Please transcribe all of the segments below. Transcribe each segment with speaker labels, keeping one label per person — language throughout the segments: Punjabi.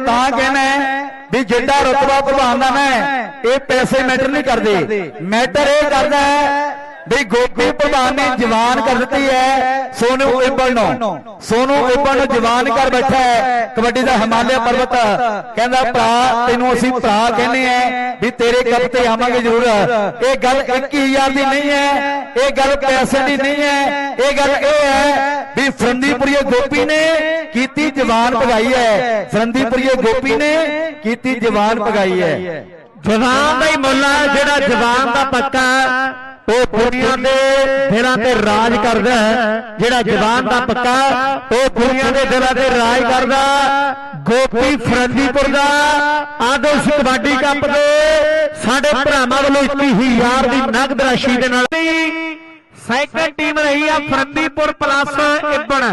Speaker 1: ਨੂੰ ਤਾਂ ਕਹਿੰਦਾ ਵੀ ਜਿੱਡਾ ਰਤਬਾ ਪ੍ਰਧਾਨ ਦਾ ਮੈਂ ਇਹ ਪੈਸੇ ਮੈਟਰ ਨਹੀਂ ਕਰਦੇ। ਮੈਟਰ ਇਹ ਕਰਦਾ ਹੈ ਵੀ ਗੋਪੀ ਪ੍ਰਧਾਨ ਨੇ ਜਵਾਨ ਕਰ ਦਿੱਤੀ ਹੈ, ਸੋਨੂ ਇਬਲ ਨੂੰ। ਸੋਨੂ ਇਬਲ ਨੂੰ ਜਵਾਨ ਕਰ ਬੈਠਾ ਹੈ, ਕਬੱਡੀ ਦਾ ਹਿਮਾਲਿਆ ਪਰਬਤ। ਕਹਿੰਦਾ, ਭਰਾ, ਤੈਨੂੰ ਅਸੀਂ ਭਰਾ ਕਹਿੰਦੇ ਆ ਵੀ ਤੇਰੇ ਕੱਪ ਤੇ ਆਵਾਂਗੇ ਜ਼ਰੂਰ। ਇਹ ਗੱਲ 21000 ਦੀ ਨਹੀਂ ਹੈ, ਇਹ ਗੱਲ ਪੈਸੇ ਦੀ ਨਹੀਂ ਹੈ। ਇਹ ਗੱਲ ਇਹ ਹੈ ਵੀ ਫਰੰਦੀਪੁਰੀਏ ਗੋਪੀ ਨੇ ਕੀਤੀ ਜਵਾਨ ਭਗਾਈ ਹੈ। ਫਰੰਦੀਪੁਰੀਏ ਗੋਪੀ ਨੇ ਕੀਤੀ ਜਵਾਨ ਭਗਾਈ ਹੈ।
Speaker 2: ਜਵਾਨ ਦਾ ਹੀ ਮੁੱਲ ਜਿਹੜਾ ਜਵਾਨ ਦਾ ਪੱਕਾ ਉਹ ਦੁਨੀਆ ਦੇ ਦਿਲਾਂ ਤੇ ਰਾਜ ਕਰਦਾ। ਜਿਹੜਾ ਜਵਾਨ ਦਾ ਪੱਕਾ ਉਹ ਦੁਨੀਆ ਦੇ ਦਿਲਾਂ ਤੇ ਰਾਜ ਕਰਦਾ ਗੋਪੀ ਫਰੰਦੀਪੁਰ ਦਾ ਆਦਰਸ਼ ਕਬੱਡੀ ਕੱਪ ਦੇ ਸਾਡੇ ਭਰਾਵਾਂ ਵੱਲੋਂ 21000 ਦੀ ਨਗਦ ਰਾਸ਼ੀ ਦੇ ਨਾਲ ਸੈਕੰਡ ਟੀਮ ਰਹੀ ਆ ਫਰੰਦੀਪੁਰ ਪਲੱਸ ਇਬਣ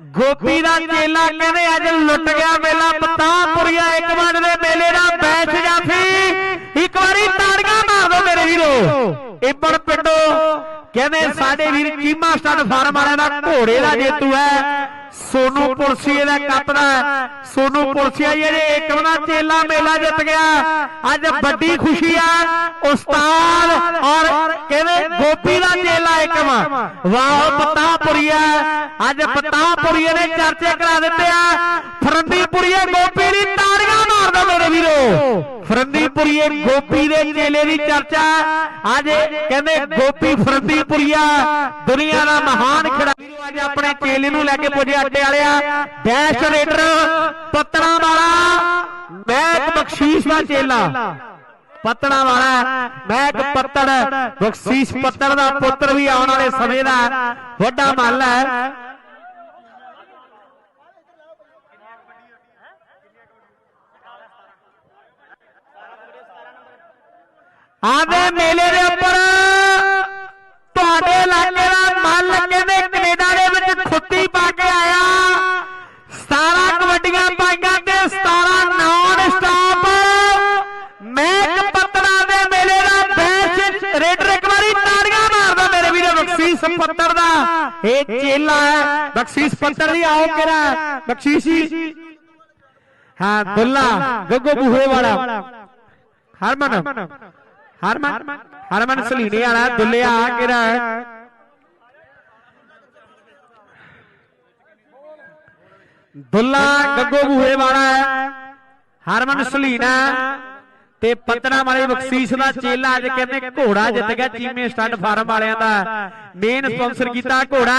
Speaker 2: ਗੋਪੀ ਦਾ ਚੇਲਾ ਕਹਿੰਦੇ ਅੱਜ ਲੁੱਟ ਗਿਆ ਮੇਲਾ ਪਤਾਪੁਰੀਆ ਇੱਕ ਵੰਡ ਦੇ ਮੇਲੇ ਦਾ ਬੈਠ ਜਾਫੀ ਇੱਕ ਵਾਰੀ ਤਾੜੀਆਂ ਮਾਰ ਦੋ ਮੇਰੇ ਇਬੜ ਪਿੰਡੋ ਕਹਿੰਦੇ ਸਾਡੇ ਵੀਰ ਚੀਮਾ ਸਟੱਡ ਫਾਰਮ ਵਾਲਿਆਂ ਦਾ ਘੋੜੇ ਦਾ ਜੇਤੂ ਹੈ। ਸੋਨੂ ਪੁਲਸੀਏ ਦਾ ਕੱਪ ਦਾ ਸੋਨੂ ਪੁਲਸੀਆ ਜਿਹੜੇ ਇੱਕ ਦਾ ਚੇਲਾ ਮੇਲਾ ਜਿੱਤ ਗਿਆ। ਅੱਜ ਵੱਡੀ ਖੁਸ਼ੀ ਆ ਉਸਤਾਦ ਔਰ ਕਹਿੰਦੇ ਗੋਪੀ ਦਾ ਚੇਲਾ ਇੱਕਮ ਵਾਹ ਪਤਾਪੁਰੀਆ ਅੱਜ ਪਤਾਪੁਰੀਏ ਨੇ ਚਰਚੇ ਕਰਾ ਦਿੱਤੇ ਆ। ਫਰੰਦੀਪੁਰੀਏ ਗੋਪੀ ਦੀ ਤਾੜੀਆਂ ਮਾਰਦਾ ਮੇਰੇ ਵੀਰੋ। ਫਰੰਦੀਪੁਰੀਏ ਗੋਪੀ ਦੇ ਚੇਲੇ ਦੀ ਚਰਚਾ। ਅੱਜ ਕਹਿੰਦੇ ਗੋਪੀ ਫਰੰਦੀਪੁਰੀਆ ਦੁਨੀਆ ਦਾ ਮਹਾਨ ਖਿਡਾਰੀ। ਅੱਜ ਆਪਣੇ ਚੇਲੇ ਨੂੰ ਲੈ ਕੇ ਪੁੱਜੇ ਅੱਡੇ ਵਾਲਿਆ। ਡੈਸ਼ ਰੇਡਰ ਪੱਤਣਾ ਵਾਲਾ। ਮੈਕ ਬਖਸ਼ੀਸ਼ ਦਾ ਚੇਲਾ। ਪੱਤਣਾ ਵਾਲਾ। ਮੈਕ ਪੱਤੜ। ਬਖਸ਼ੀਸ਼ ਪੱਤੜ ਦਾ ਪੁੱਤਰ ਵੀ ਆਉਣ ਵਾਲੇ ਸਮੇਂ ਦਾ ਵੱਡਾ ਮੱਲ ਹੈ। ਆਦੇ ਮੇਲੇ ਦੇ ਉੱਪਰ। ਤੁਹਾਡੇ ਇਲਾਕੇ ਦਾ ਮੱਲ ਕਹਿੰਦੇ ਕੈਨੇਡਾ ਦੇ ਵਿੱਚ ਖੁੱਤੀ ਪਾ ਕੇ ਆਇਆ। 17 ਕਬੱਡੀਆਂ ਪਾਈਆਂ ਤੇ 17 ਨਾਨ ਸਟਾਪ। ਮੈਕ ਪੱਤਣਾ ਦੇ ਮੇਲੇ ਦਾ ਬੈਚ ਰੇਡਰ ਇੱਕ ਵਾਰੀ ਤਾੜੀਆਂ ਮਾਰਦਾ ਮੇਰੇ ਵੀਰੇ, ਬਖਸ਼ੀਸ਼ ਪੱਤਰ ਦਾ। ਇਹ ਚੇਲਾ ਹੈ। ਬਖਸ਼ੀਸ਼ ਪੱਤਰ ਦੀ ਆਓ ਕਿਰਾ। ਬਖਸ਼ੀਸ਼ੀ ਹਾਂ, ਦੁੱਲਾ, ਗੱਗੋ ਬੂਹੇ ਵਾਲਾ। ਹਰਮਨ। ਹਰਮਨ ਹਰਮਨ ਸਲੀਨੇ ਵਾਲਾ ਦੁੱਲਿਆ ਕਿਹੜਾ ਦੁੱਲਾ ਗੱਗੋ ਬੂਹੇ ਵਾਲਾ ਹੈ। ਹਰਮਨ ਸਲੀਨਾ। ਤੇ ਪਤਨਾ ਵਾਲੇ ਬਖਸ਼ੀਸ਼ ਦਾ ਚੇਲਾ ਅੱਜ ਕਹਿੰਦੇ ਘੋੜਾ ਜਿੱਤ ਗਿਆ ਚੀਮੇ ਸਟੱਡ ਫਾਰਮ ਵਾਲਿਆਂ ਦਾ। ਮੇਨ ਸਪਾਂਸਰ ਕੀਤਾ ਘੋੜਾ।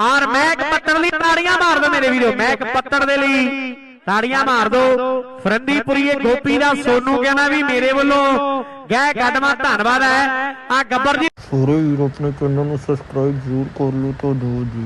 Speaker 2: ਔਰ ਮਹਿਕ ਪੱਤਣ ਲਈ ਤਾੜੀਆਂ ਮਾਰ ਦੋ ਮੇਰੇ ਵੀਰੋ। ਮਹਿਕ ਪੱਤਣ ਦੇ ਲਈ ਤਾੜੀਆਂ ਮਾਰ ਦੋ। ਫਰੰਦੀਪੁਰੀਏ ਗੋਪੀ ਦਾ ਸੋਨੂ ਕਹਿੰਦਾ ਵੀ ਮੇਰੇ ਵੱਲੋਂ ਗਹਿ ਕਦਮਾ ਧੰਨਵਾਦ ਹੈ। ਆ ਗੱਬਰ ਜੀ
Speaker 3: ਸਾਰੇ ਵੀਰ ਆਪਣੇ ਚੈਨਲ ਨੂੰ ਸਬਸਕ੍ਰਾਈਬ ਜ਼ਰੂਰ ਕਰ ਲਓ ਤਾਂ ਦੋ ਜੀ